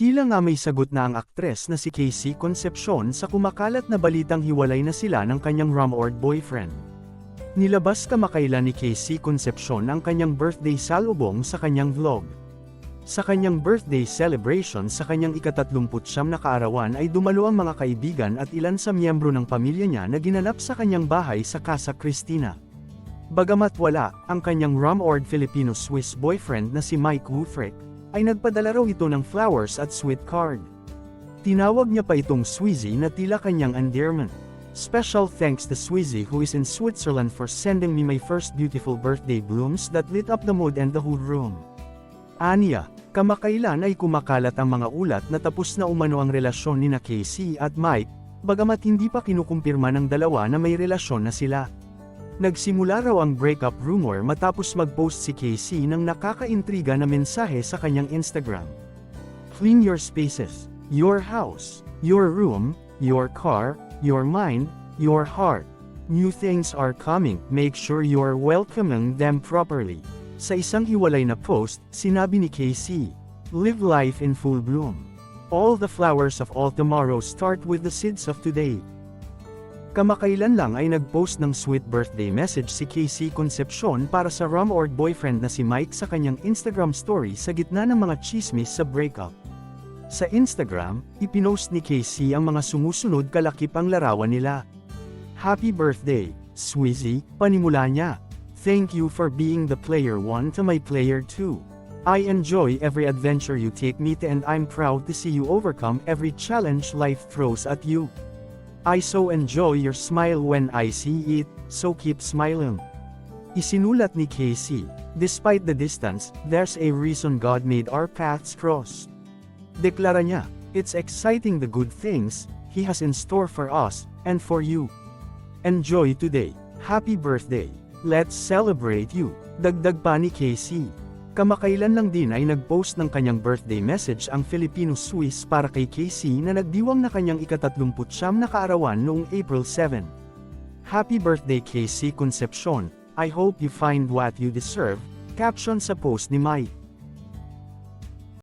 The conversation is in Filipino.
Tila nga may sagot na ang aktres na si Casey Concepcion sa kumakalat na balitang hiwalay na sila ng kanyang rumoured boyfriend. Nilabas kamakailan ni Casey Concepcion ang kanyang birthday salubong sa kanyang vlog. Sa kanyang birthday celebration sa kanyang ikatatlumputsyam na kaarawan ay dumalo ang mga kaibigan at ilan sa miyembro ng pamilya niya na ginanap sa kanyang bahay sa Casa Cristina. Bagamat wala, ang kanyang rumoured Filipino-Swiss boyfriend na si Mike Wufrick, ay nagpadala raw ito ng flowers at sweet card. Tinawag niya pa itong Swizzy na tila kanyang endearment. Special thanks to Swizzy who is in Switzerland for sending me my first beautiful birthday blooms that lit up the mood and the whole room. Aniya, kamakailan ay kumakalat ang mga ulat na tapos na umano ang relasyon ni na Casey at Mike, bagamat hindi pa kinukumpirma ng dalawa na may relasyon na sila. Nagsimula raw ang breakup rumor matapos mag-post si Casey ng nakakaintriga na mensahe sa kanyang Instagram. Clean your spaces, your house, your room, your car, your mind, your heart. New things are coming, make sure you're welcoming them properly. Sa isang hiwalay na post, sinabi ni Casey, Live life in full bloom. All the flowers of all tomorrow start with the seeds of today. Kamakailan lang ay nag-post ng sweet birthday message si Casey Concepcion para sa rumoured boyfriend na si Mike sa kanyang Instagram story sa gitna ng mga chismis sa breakup. Sa Instagram, ipinost ni Casey ang mga sumusunod kalakip ang larawan nila. Happy birthday, Swizzy, panimula niya. Thank you for being the player 1 to my player 2. I enjoy every adventure you take me to and I'm proud to see you overcome every challenge life throws at you. I so enjoy your smile when I see it, so keep smiling. Isinulat ni Casey, despite the distance, there's a reason God made our paths cross. Deklara niya, it's exciting the good things He has in store for us, and for you. Enjoy today. Happy birthday. Let's celebrate you. Dagdag pa ni Casey. Kamakailan lang din ay nag-post ng kanyang birthday message ang Filipino-Swiss para kay Casey na nagdiwang na kanyang ikatatlumputsyam na kaarawan noong April 7. Happy birthday Casey Concepcion, I hope you find what you deserve, caption sa post ni Mike.